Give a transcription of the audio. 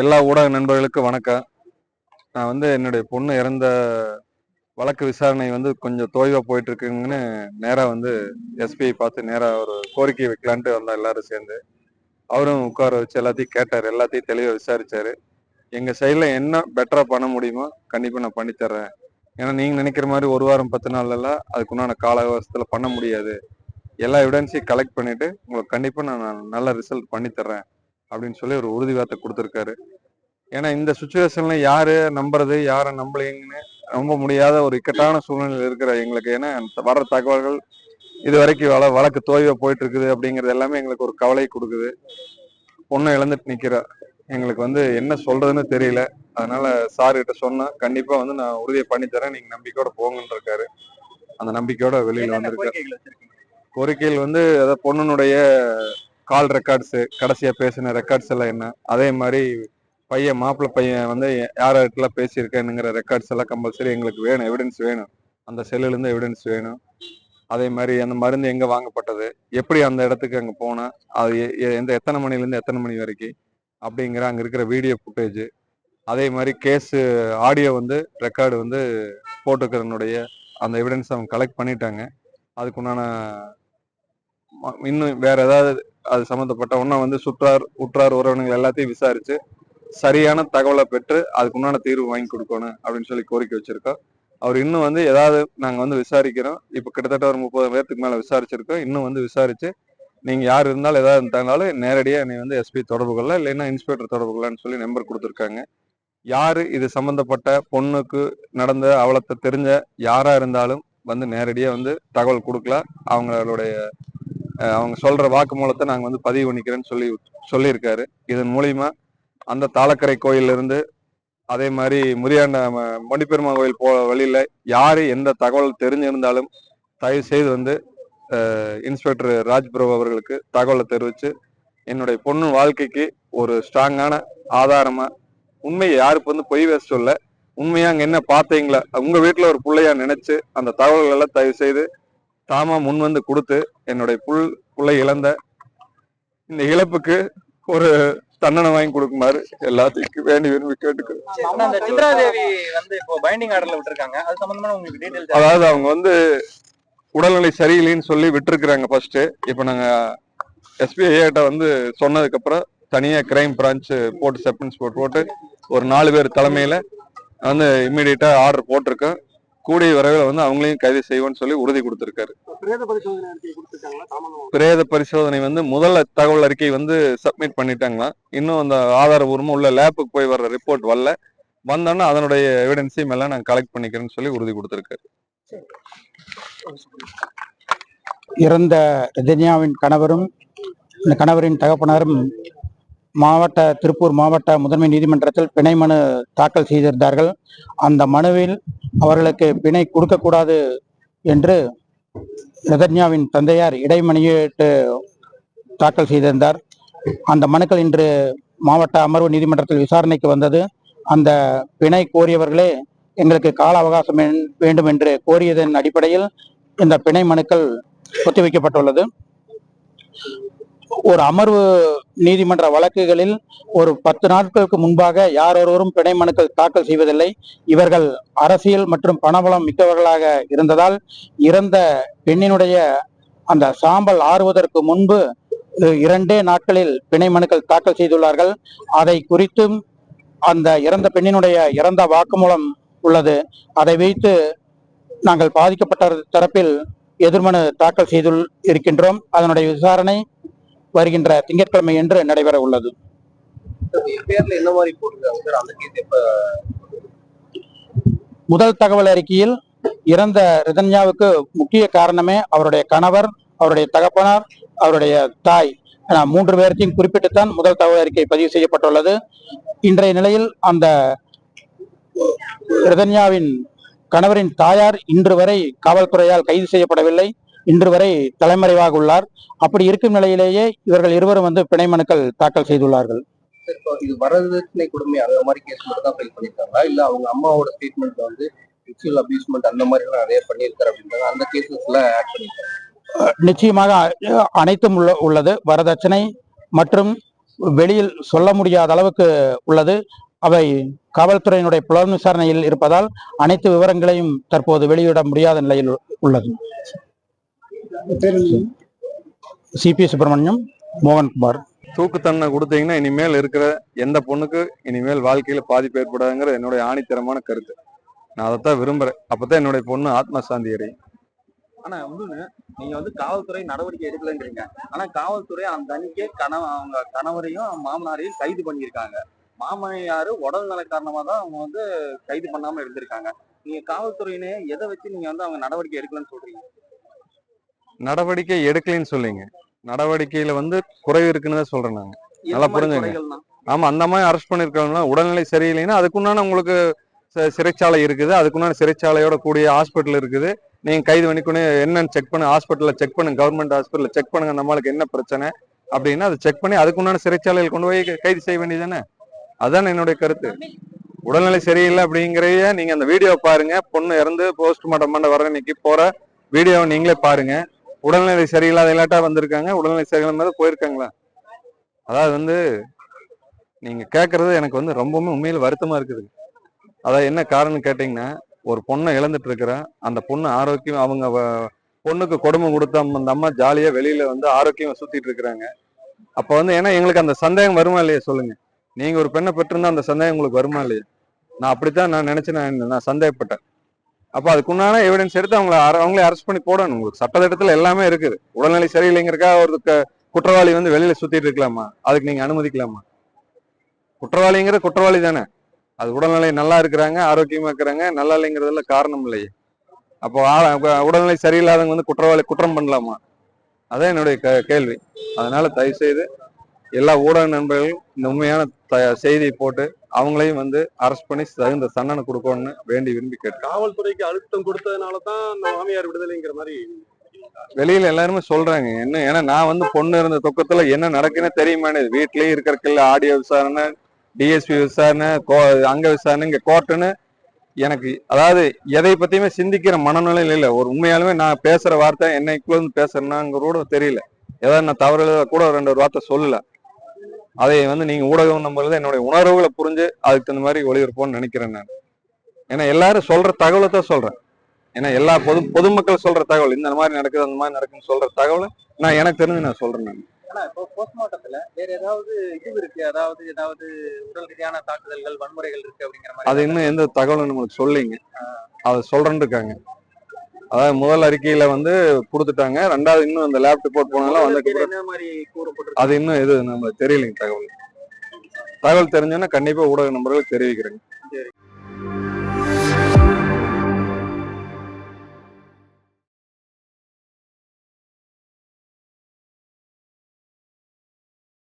எல்லா ஊடக நண்பர்களுக்கும் வணக்கம். நான் வந்து என்னுடைய பொண்ணு இறந்த வழக்கு விசாரணை வந்து கொஞ்சம் தோய்வா போயிட்டு இருக்குங்கன்னு நேரா வந்து எஸ்பிஐ பார்த்து நேரா ஒரு கோரிக்கை வைக்கலான்ட்டு வந்தோம் எல்லாரும் சேர்ந்து. அவரும் உட்கார வச்சு எல்லாத்தையும் கேட்டார். எல்லாத்தையும் தெளிவாக விசாரிச்சாரு. எங்க சைட்ல என்ன பெட்டரா பண்ண முடியுமோ கண்டிப்பா நான் பண்ணித்தர்றேன் ஏன்னா நீங்க நினைக்கிற மாதிரி ஒரு வாரம் பத்து நாள்ல எல்லாம் அதுக்குண்டான கால அவகாசத்துல பண்ண முடியாது. எல்லா எவிடன்ஸையும் கலெக்ட் பண்ணிட்டு உங்களுக்கு கண்டிப்பா நான் நல்ல ரிசல்ட் பண்ணித்தர்றேன் அப்படின்னு சொல்லி ஒரு உறுதி வார்த்தை கொடுத்துருக்காரு. ஏன்னா இந்த சுச்சுவேஷன்ல யாரு நம்புறது யாரை நம்பலைங்கன்னு நம்ப முடியாத ஒரு இக்கட்டான சூழ்நிலையில் இருக்கிற எங்களுக்கு ஏன்னா வர்ற தகவல்கள் இது வரைக்கும் வள வழக்கு தோய்வா போயிட்டு இருக்குது அப்படிங்கிறது எல்லாமே எங்களுக்கு ஒரு கவலை கொடுக்குது. பொண்ணை இழந்துட்டு நிக்கிறா. எங்களுக்கு வந்து என்ன சொல்றதுன்னு தெரியல. அதனால சார் கிட்ட சொன்னா கண்டிப்பா வந்து நான் உறுதியை பண்ணி தரேன். நீங்க நம்பிக்கையோட போங்கன்னு இருக்காரு. அந்த நம்பிக்கையோட வெளியில வந்திருக்காரு. கோரிக்கையில் வந்து அதாவது பொண்ணுனுடைய கால் ரெக்கார்ட்ஸு கடைசியாக பேசின ரெக்கார்ட்ஸ் எல்லாம் என்ன? அதே மாதிரி பையன் மாப்பிள்ளை பையன் வந்து யார் யார்கிட்டலாம் பேசியிருக்கேனுங்கிற ரெக்கார்ட்ஸ் எல்லாம் கம்பல்சரி எங்களுக்கு வேணும் எவிடன்ஸ் வேணும். அந்த செல்லுலேருந்து எவிடன்ஸ் வேணும். அதே மாதிரி அந்த மருந்து எங்கே வாங்கப்பட்டது? எப்படி அந்த இடத்துக்கு அங்கே போனேன்? அது எ- எந்த எத்தனை மணிலேருந்து எத்தனை மணி வரைக்கும்? அப்படிங்கிற அங்கே இருக்கிற வீடியோ ஃபுட்டேஜ் அதே மாதிரி கேஸு ஆடியோ வந்து ரெக்கார்டு வந்து போட்டுக்கிறனுடைய அந்த எவிடன்ஸ் அவங்க கலெக்ட் பண்ணிட்டாங்க. அதுக்குண்டான இன்னும் வேற ஏதாவது அது சம்மந்தப்பட்ட ஒன்றும் வந்து சுற்றார் உற்றார் உறவினர்கள் எல்லாத்தையும் விசாரிச்சு சரியான தகவலை பெற்று அதுக்கு உண்டான தீர்வு வாங்கி கொடுக்கணும் அப்படின்னு சொல்லி கோரிக்கை வச்சிருக்கோம். அவர் இன்னும் வந்து ஏதாவது நாங்கள் வந்து விசாரிக்கிறோம். இப்போ கிட்டத்தட்ட ஒரு முப்பது பேர்த்துக்கு மேலே விசாரிச்சிருக்கோம். இன்னும் வந்து விசாரிச்சு நீங்கள் யார் இருந்தாலும் ஏதாவது இருந்தாலும் நேரடியாக என்னை வந்து எஸ்பி தொடர்பு கொள்ள இல்லைன்னா இன்ஸ்பெக்டர் தொடர்பு கொள்ளலாம்னு சொல்லி நம்பர் கொடுத்துருக்காங்க. யார் இது சம்மந்தப்பட்ட பொண்ணுக்கு நடந்த அவலத்தை தெரிஞ்ச யாராக இருந்தாலும் வந்து நேரடியாக வந்து தகவல் கொடுக்கலாம். அவங்களுடைய அவங்க சொல்ற வாக்குமூலத்தை நாங்க வந்து பதிவு பண்ணிக்கிறேன்னு சொல்லி சொல்லியிருக்காரு. இதன் மூலியமா அந்த தாளக்கரை கோயில்ல இருந்து அதே மாதிரி முரியாண்ட ம- மணிப்பெருமா கோயில் போ வழியில யாரு எந்த தகவல் தெரிஞ்சிருந்தாலும் தயவு செய்து வந்து அஹ், இன்ஸ்பெக்டர் ராஜ்பிரபு அவர்களுக்கு தகவலை தெரிவிச்சு என்னுடைய பொண்ணு வாழ்க்கைக்கு ஒரு ஸ்ட்ராங்கான ஆதாரமா உண்மையை யாருக்கு வந்து பொய் பேச சொல்ல உண்மையா அங்க என்ன பார்த்தீங்களா உங்க வீட்டுல ஒரு பிள்ளையா நினைச்சு அந்த தகவல்கள் எல்லாம் தயவு செய்து தாமா முன் வந்து கொடுத்து என்னுடைய புல் புள்ளை இழந்த இந்த இழப்புக்கு ஒரு தண்டனை வாங்கி கொடுக்குமாறு எல்லாத்துக்கும் வேண்டி விரும்பி கேட்டுக்கிறேன் அதாவது அவங்க வந்து உடல்நிலை சரியில்லைன்னு சொல்லி விட்டுருக்குறாங்க ஃபர்ஸ்ட் இப்போ நாங்க எஸ்பிஐ கிட்ட வந்து சொன்னதுக்கு அப்புறம் தனியா கிரைம் பிரான்ச் போட்டு செப்பன்ஸ் போட்டு போட்டு ஒரு நாலு பேர் தலைமையில வந்து இம்மிடியட்டா ஆர்டர் போட்டிருக்கோம். கூடிய விரைவில் வந்து அவங்களையும் கைது செய்வோம்னு சொல்லி உறுதி கொடுத்திருக்காரு. பிரேத பரிசோதனை வந்து முதல்ல தகவல் அறிக்கை வந்து சப்மிட் பண்ணிட்டாங்களாம் இன்னும் அந்த ஆதாரபூர்வமா உள்ள லேப்புக்கு போய் வர்ற ரிப்போர்ட் வரல. வந்தோன்னா அதனுடைய எவிடன்ஸையும் எல்லாம் நாங்கள் கலெக்ட் பண்ணிக்கிறேன்னு சொல்லி உறுதி கொடுத்துருக்காரு. இறந்த ரஜினியாவின் கணவரும் இந்த கணவரின் தகப்பனாரும் மாவட்ட திருப்பூர் மாவட்ட முதன்மை நீதிமன்றத்தில் பிணை மனு தாக்கல் செய்திருந்தார்கள். அந்த மனுவில் அவர்களுக்கு பிணை கொடுக்கக்கூடாது என்று ரதன்யாவின் தந்தையார் இடைமணியிட்டு தாக்கல் செய்திருந்தார். அந்த மனுக்கள் இன்று மாவட்ட அமர்வு நீதிமன்றத்தில் விசாரணைக்கு வந்தது. அந்த பிணை கோரியவர்களே எங்களுக்கு கால அவகாசம் வேண்டும் என்று கோரியதன் அடிப்படையில் இந்த பிணை மனுக்கள் ஒத்திவைக்கப்பட்டுள்ளது. ஒரு அமர்வு நீதிமன்ற வழக்குகளில் ஒரு பத்து நாட்களுக்கு முன்பாக யார் ஒருவரும் பிணை மனுக்கள் தாக்கல் செய்வதில்லை. இவர்கள் அரசியல் மற்றும் பணபலம் மிக்கவர்களாக இருந்ததால் இறந்த பெண்ணினுடைய அந்த சாம்பல் ஆறுவதற்கு முன்பு இரண்டே நாட்களில் பிணை மனுக்கள் தாக்கல் செய்துள்ளார்கள். அதை குறித்தும் அந்த இறந்த பெண்ணினுடைய இறந்த வாக்குமூலம் உள்ளது. அதை வைத்து நாங்கள் பாதிக்கப்பட்ட தரப்பில் எதிர்மனு தாக்கல் செய்து இருக்கின்றோம். அதனுடைய விசாரணை வருகின்ற திங்கட்கிழமை என்று நடைபெற உள்ளது. முதல் தகவல் அறிக்கையில் இறந்த ரிதன்யாவுக்கு முக்கிய காரணமே அவருடைய கணவர் அவருடைய தகப்பனார் அவருடைய தாய் என மூன்று பேர்த்தையும் குறிப்பிட்டுத்தான் முதல் தகவல் அறிக்கை பதிவு செய்யப்பட்டுள்ளது. இன்றைய நிலையில் அந்த ரிதன்யாவின் கணவரின் தாயார் இன்று வரை காவல்துறையால் கைது செய்யப்படவில்லை. இன்று வரை தலைமறைவாக உள்ளார். அப்படி இருக்கும் நிலையிலேயே இவர்கள் இருவரும் வந்து பிணை மனுக்கள் தாக்கல் செய்துள்ளார்கள். இது வரதட்சணை கொடுமை அந்த மாதிரி கேஸ் மட்டும் தான் ஃபைல் பண்ணிருக்காங்களா இல்ல அவங்க அம்மாவோட ஸ்டேட்மெண்ட் வந்து செக்ஷுவல் அபியூஸ்மெண்ட் அந்த மாதிரி எல்லாம் நிறைய பண்ணியிருக்காரு அப்படின்றாங்க அந்த கேசஸ் எல்லாம் ஆட் பண்ணிருக்காங்க நிச்சயமாக அனைத்தும் உள்ள உள்ளது. வரதட்சணை மற்றும் வெளியில் சொல்ல முடியாத அளவுக்கு உள்ளது. அவை காவல்துறையினுடைய புலன் விசாரணையில் இருப்பதால் அனைத்து விவரங்களையும் தற்போது வெளியிட முடியாத நிலையில் உள்ளது. சிபி சுப்பிரமணியம் மோகன்குமார் தூக்கு தண்டனை கொடுத்தீங்கன்னா இனிமேல் இருக்கிற எந்த பொண்ணுக்கு இனிமேல் வாழ்க்கையில பாதிப்பு ஏற்படாதுங்கிற என்னுடைய ஆணித்தரமான கருத்து. நான் அதைத்தான் விரும்புறேன். அப்பதான் என்னுடைய பொண்ணு ஆத்ம சாந்தி அடையும். ஆனா இன்னொன்னு நீங்க வந்து காவல்துறை நடவடிக்கை எடுக்கலன்றீங்க. ஆனா காவல்துறை அந்த அன்னைக்கே கணவ அவங்க கணவரையும் மாமனாரையும் கைது பண்ணியிருக்காங்க. மாமனாரு உடல் நல காரணமா தான் அவங்க வந்து கைது பண்ணாம இருந்திருக்காங்க. நீங்க காவல்துறையினே எதை வச்சு நீங்க வந்து அவங்க நடவடிக்கை எடுக்கலன்னு சொல்றீங்க? நடவடிக்கை எடுக்கலைன்னு சொல்லிங்க நடவடிக்கையில வந்து குறைவு இருக்குன்னு தான் சொல்றேன் நாங்க நல்லா புரிஞ்சுங்க. ஆமா அந்த மாதிரி அரெஸ்ட் பண்ணிருக்காங்கன்னா உடல்நிலை சரியில்லைன்னா அதுக்குண்டான உங்களுக்கு சிறைச்சாலை இருக்குது. அதுக்குண்டான சிறைச்சாலையோட கூடிய ஹாஸ்பிட்டல் இருக்குது. நீங்க கைது பண்ணிக்கணும் என்னன்னு செக் பண்ணு ஹாஸ்பிட்டல்ல செக் பண்ணுங்க கவர்மெண்ட் ஹாஸ்பிட்டல்ல செக் பண்ணுங்க நம்மளுக்கு என்ன பிரச்சனை அப்படின்னா அதை செக் பண்ணி அதுக்குண்டான சிறைச்சாலையில் கொண்டு போய் கைது செய்ய வேண்டியதானே அதான் என்னுடைய கருத்து. உடல்நிலை சரியில்லை அப்படிங்கிறத நீங்க அந்த வீடியோ பாருங்க. பொண்ணு இறந்து போஸ்ட்மார்ட்டம் பண்ண வர இன்னைக்கு போற வீடியோவை நீங்களே பாருங்க. உடல்நிலை சரியில்லாத இல்லாட்டா வந்திருக்காங்க. உடல்நிலை சரியில்லாத போயிருக்காங்களா? அதாவது வந்து நீங்க கேட்கறது எனக்கு வந்து ரொம்பவுமே உண்மையில் வருத்தமா இருக்குது. அதாவது என்ன காரணம் கேட்டீங்கன்னா ஒரு பொண்ணை இழந்துட்டு இருக்கிறேன் அந்த பொண்ணு ஆரோக்கியம் அவங்க பொண்ணுக்கு கொடுமை கொடுத்த அந்த அம்மா ஜாலியா வெளியில வந்து ஆரோக்கியமா சுத்திட்டு இருக்கிறாங்க. அப்ப வந்து ஏன்னா எங்களுக்கு அந்த சந்தேகம் வருமா இல்லையா சொல்லுங்க. நீங்க ஒரு பெண்ணை பெற்றிருந்தா அந்த சந்தேகம் உங்களுக்கு வருமா இல்லையா? நான் அப்படித்தான் நான் நினைச்சு நான் நான் சந்தேகப்பட்டேன். அப்போ அதுக்குண்டான எவிடன்ஸ் எடுத்து அவங்கள அவங்களே அரெஸ்ட் பண்ணி போடணும். உங்களுக்கு சட்டத்திட்டத்தில் எல்லாமே இருக்குது. உடல்நிலை சரியில்லைங்கிறக்கா ஒரு குற்றவாளி வந்து வெளியில சுத்திட்டு இருக்கலாமா? அதுக்கு நீங்க அனுமதிக்கலாமா? குற்றவாளிங்கிற குற்றவாளி தானே. அது உடல்நிலை நல்லா இருக்கிறாங்க ஆரோக்கியமா இருக்கிறாங்க நல்லா இல்லைங்கிறதுல காரணம் இல்லையே. அப்போ உடல்நிலை சரியில்லாதவங்க வந்து குற்றவாளி குற்றம் பண்ணலாமா? அதான் என்னுடைய க- கேள்வி. அதனால தயவு செய்து எல்லா ஊடக நண்பர்களும் இந்த உண்மையான த- செய்தியை போட்டு அவங்களையும் வந்து அரெஸ்ட் பண்ணி தகுந்த தண்டனை கொடுக்கணும்னு வேண்டி விரும்பி கேட்டு காவல்துறைக்கு அழுத்தம் கொடுத்ததுனால தான் மாமியார் விடுதலைங்கிற மாதிரி. வெளியில எல்லாருமே சொல்றாங்க என்ன ஏன்னா நான் வந்து பொண்ணு இருந்த துக்கத்துல என்ன நடக்குன்னு தெரியுமானே வீட்லயே இருக்கிறக்கில்ல ஆடியோ விசாரணை டிஎஸ்பி விசாரணை கோ அங்க விசாரணை இங்க கோர்ட்டுன்னு எனக்கு அதாவது எதை பத்தியுமே சிந்திக்கிற மனநிலையில இல்ல. ஒரு உண்மையாலுமே நான் பேசுற வார்த்தை என்னைக்குள்ள இருந்து பேசுறேன்னாங்கிறோட தெரியல. ஏதாவது நான் தவறு கூட ரெண்டு ஒரு வார்த்தை சொல்லல. அதை வந்து நீங்க ஊடகம் நம்புறது என்னுடைய உணர்வுகளை புரிஞ்சு அதுக்கு தகுந்த மாதிரி ஒளிபரப்போம்னு நினைக்கிறேன் நான். ஏன்னா எல்லாரும் சொல்ற தகவலை தான் சொல்றேன். ஏன்னா எல்லா பொது பொதுமக்கள் சொல்ற தகவல் இந்த மாதிரி நடக்குது அந்த மாதிரி நடக்குன்னு சொல்ற தகவலை நான் எனக்கு தெரிஞ்சு நான் சொல்றேன் நான். ஆனா இப்போ போஸ்ட்மார்ட்டத்துல வேற ஏதாவது இது இருக்கு? அதாவது ஏதாவது உடல் ரீதியான தாக்குதல்கள் வன்முறைகள் இருக்கு அப்படிங்கிற மாதிரி அது இன்னும் எந்த தகவலும் நம்மளுக்கு சொல்லிங்க. அதை சொல்றேன்னு இருக்காங்க. அதாவது முதல் அறிக்கையில வந்து கொடுத்துட்டாங்க. ரெண்டாவது இன்னும் இந்த லேப் ரிப்போர்ட் போனாலும் வந்து அது இன்னும் எது நம்மளுக்கு தெரியலைங்க தகவல். தகவல் தெரிஞ்சோன்னா கண்டிப்பா ஊடக நம்பர்களுக்கு தெரிவிக்கிறேங்க.